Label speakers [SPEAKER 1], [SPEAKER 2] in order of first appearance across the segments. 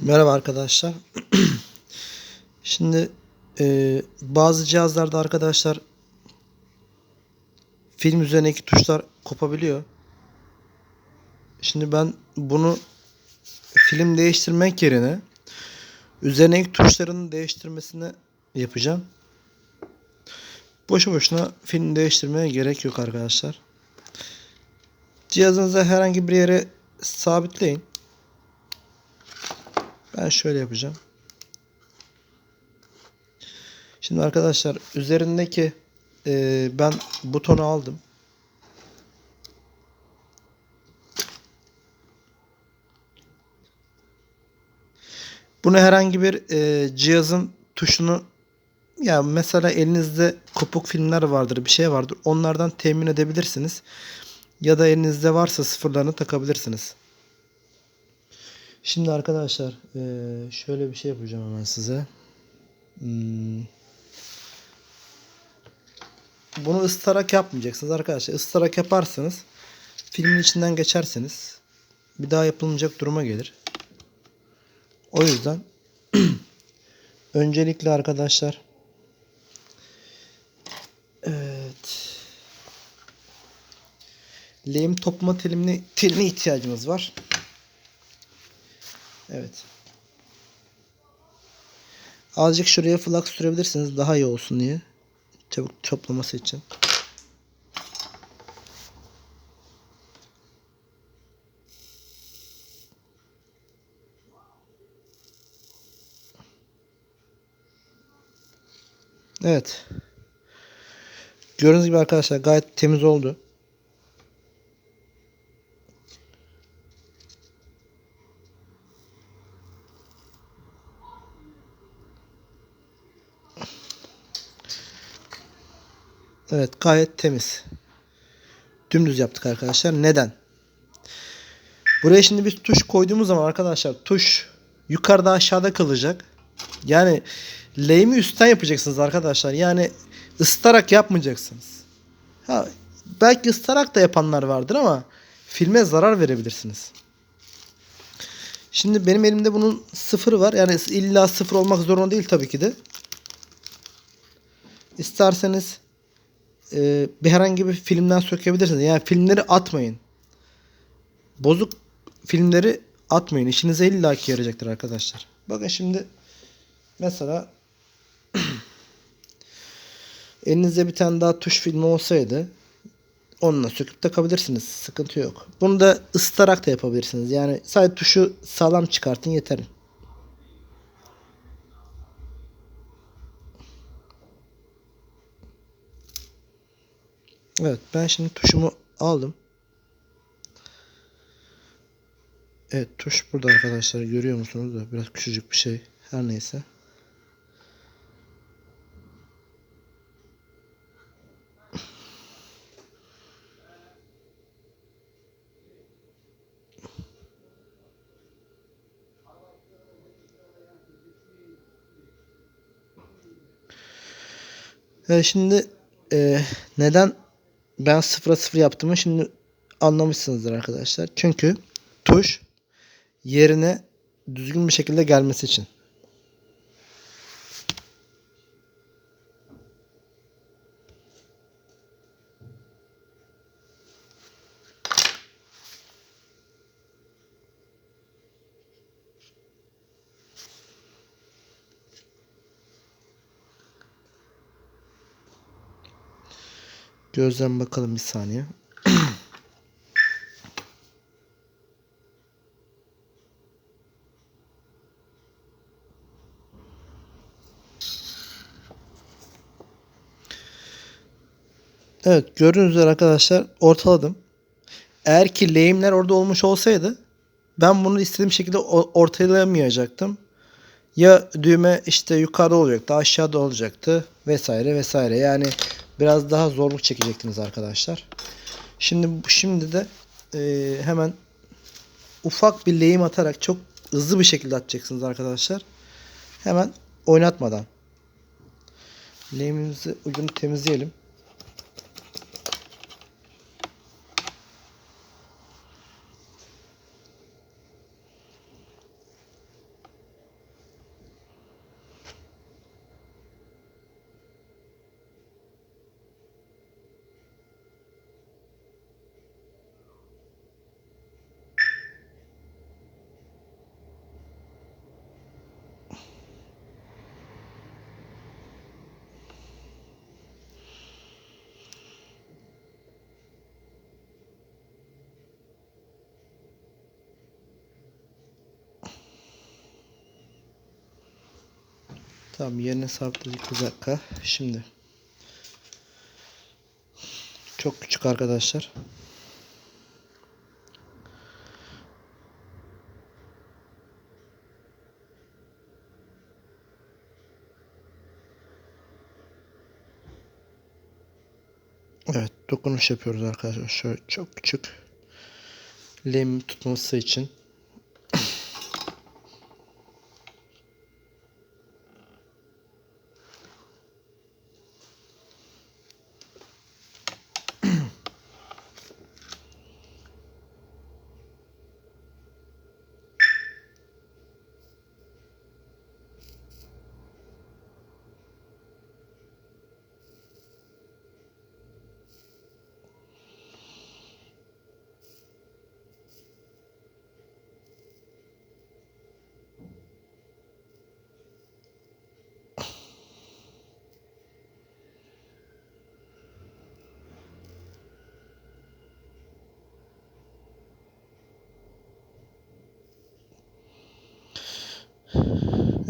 [SPEAKER 1] Merhaba arkadaşlar. Şimdi e, bazı cihazlarda arkadaşlar film üzerindeki tuşlar kopabiliyor. Şimdi ben bunu film değiştirmek yerine üzerindeki tuşların değiştirmesini yapacağım. Boşu boşuna film değiştirmeye gerek yok arkadaşlar. Cihazınıza herhangi bir yere sabitleyin. Ben şöyle yapacağım. Şimdi arkadaşlar üzerindeki e, ben butonu aldım. Bunu herhangi bir e, cihazın tuşunu ya mesela elinizde kopuk filmler vardır, bir şey vardır. Onlardan temin edebilirsiniz. Ya da elinizde varsa sıfırlarını takabilirsiniz. Şimdi arkadaşlar eee, şöyle bir şey yapacağım hemen size. Hmm. Bunu ıstarak yapmayacaksınız arkadaşlar. Istarak yaparsanız filmin içinden geçerseniz bir daha yapılmayacak duruma gelir. O yüzden öncelikle arkadaşlar evet lehim toplama teline, teline ihtiyacımız var. Evet. Azıcık şuraya flux sürebilirsiniz daha iyi olsun diye. Çabuk toplaması için. Evet. Gördüğünüz gibi arkadaşlar gayet temiz oldu. Evet gayet temiz. Dümdüz yaptık arkadaşlar. Neden? Buraya şimdi bir tuş koyduğumuz zaman arkadaşlar tuş yukarıda aşağıda kalacak. Yani lehimi üstten yapacaksınız arkadaşlar. Yani ıstarak yapmayacaksınız. Ha, belki ıstarak da yapanlar vardır ama filme zarar verebilirsiniz. Şimdi benim elimde bunun sıfırı var. Yani illa sıfır olmak zorunda değil tabii ki de. İsterseniz e, bir herhangi bir filmden sökebilirsiniz. Yani filmleri atmayın. Bozuk filmleri atmayın. İşinize illaki yarayacaktır arkadaşlar. Bakın şimdi mesela elinizde bir tane daha tuş filmi olsaydı onunla söküp takabilirsiniz. Sıkıntı yok. Bunu da ısıtarak da yapabilirsiniz. Yani sadece tuşu sağlam çıkartın yeter. Evet ben şimdi tuşumu aldım. Evet tuş burada arkadaşlar görüyor musunuz da biraz küçücük bir şey her neyse. Şimdi e, neden ben sıfıra sıfır yaptığımı şimdi anlamışsınızdır arkadaşlar. Çünkü tuş yerine düzgün bir şekilde gelmesi için. Gözden bakalım bir saniye. Evet gördüğünüz üzere arkadaşlar ortaladım. Eğer ki lehimler orada olmuş olsaydı ben bunu istediğim şekilde ortalayamayacaktım. Ya düğme işte yukarıda olacaktı aşağıda olacaktı vesaire vesaire. Yani biraz daha zorluk çekecektiniz arkadaşlar. Şimdi şimdi de e, hemen ufak bir lehim atarak çok hızlı bir şekilde atacaksınız arkadaşlar. Hemen oynatmadan. Lehimimizi ucunu temizleyelim. Tamam yerine sabitledik bir dakika. Şimdi. Çok küçük arkadaşlar. Evet dokunuş yapıyoruz arkadaşlar. Şöyle çok küçük. Lem tutması için.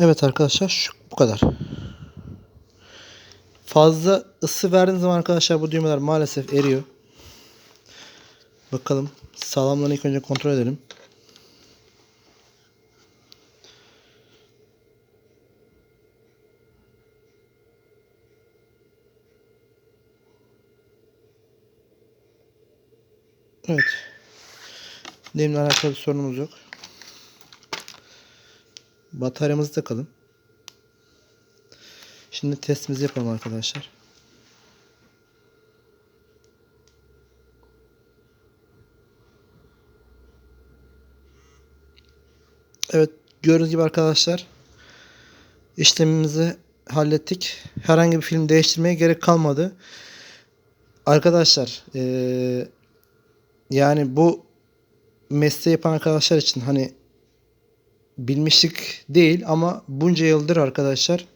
[SPEAKER 1] Evet arkadaşlar şu bu kadar. Fazla ısı verdiğiniz zaman arkadaşlar bu düğmeler maalesef eriyor. Bakalım sağlamlığını ilk önce kontrol edelim. Evet. Demle alakalı bir sorunumuz yok. Bataryamızı takalım. Şimdi testimizi yapalım arkadaşlar. Evet gördüğünüz gibi arkadaşlar işlemimizi hallettik. Herhangi bir film değiştirmeye gerek kalmadı. Arkadaşlar eee, yani bu mesleği yapan arkadaşlar için hani bilmişlik değil ama bunca yıldır arkadaşlar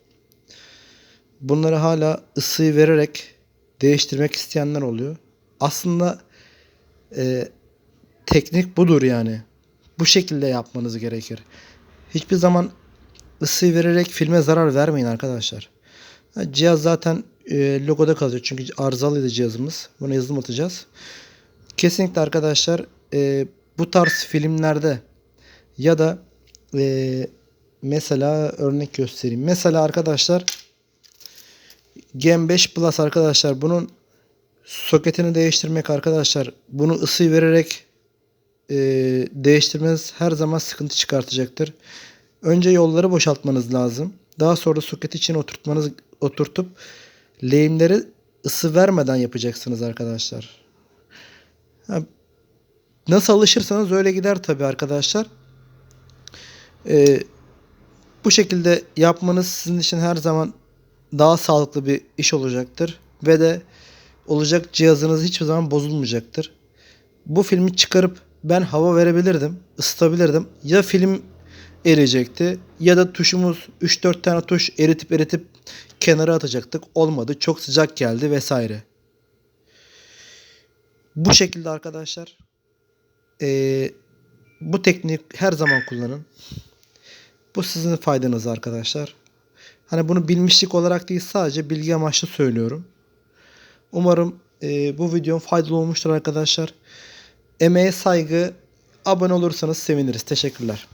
[SPEAKER 1] bunları hala ısıyı vererek değiştirmek isteyenler oluyor. Aslında e, teknik budur yani. Bu şekilde yapmanız gerekir. Hiçbir zaman ısıyı vererek filme zarar vermeyin arkadaşlar. Ha, Cihaz zaten e, logoda kalacak çünkü arızalıydı cihazımız. Buna yazılım atacağız. Kesinlikle arkadaşlar e, bu tarz filmlerde ya da e, mesela örnek göstereyim. Mesela arkadaşlar Gen 5 Plus arkadaşlar bunun soketini değiştirmek arkadaşlar bunu ısı vererek e, değiştirmeniz her zaman sıkıntı çıkartacaktır. Önce yolları boşaltmanız lazım. Daha sonra soket için oturtmanız oturtup lehimleri ısı vermeden yapacaksınız arkadaşlar. Nasıl alışırsanız öyle gider tabi arkadaşlar. Ee, bu şekilde yapmanız sizin için her zaman daha sağlıklı bir iş olacaktır. Ve de olacak cihazınız hiçbir zaman bozulmayacaktır. Bu filmi çıkarıp ben hava verebilirdim, ısıtabilirdim. Ya film eriyecekti ya da tuşumuz 3-4 tane tuş eritip eritip kenara atacaktık. Olmadı. Çok sıcak geldi vesaire. Bu şekilde arkadaşlar ee, bu tekniği her zaman kullanın. Bu sizin faydanız arkadaşlar. Hani bunu bilmişlik olarak değil sadece bilgi amaçlı söylüyorum. Umarım e, bu videom faydalı olmuştur arkadaşlar. Emeğe saygı, abone olursanız seviniriz. Teşekkürler.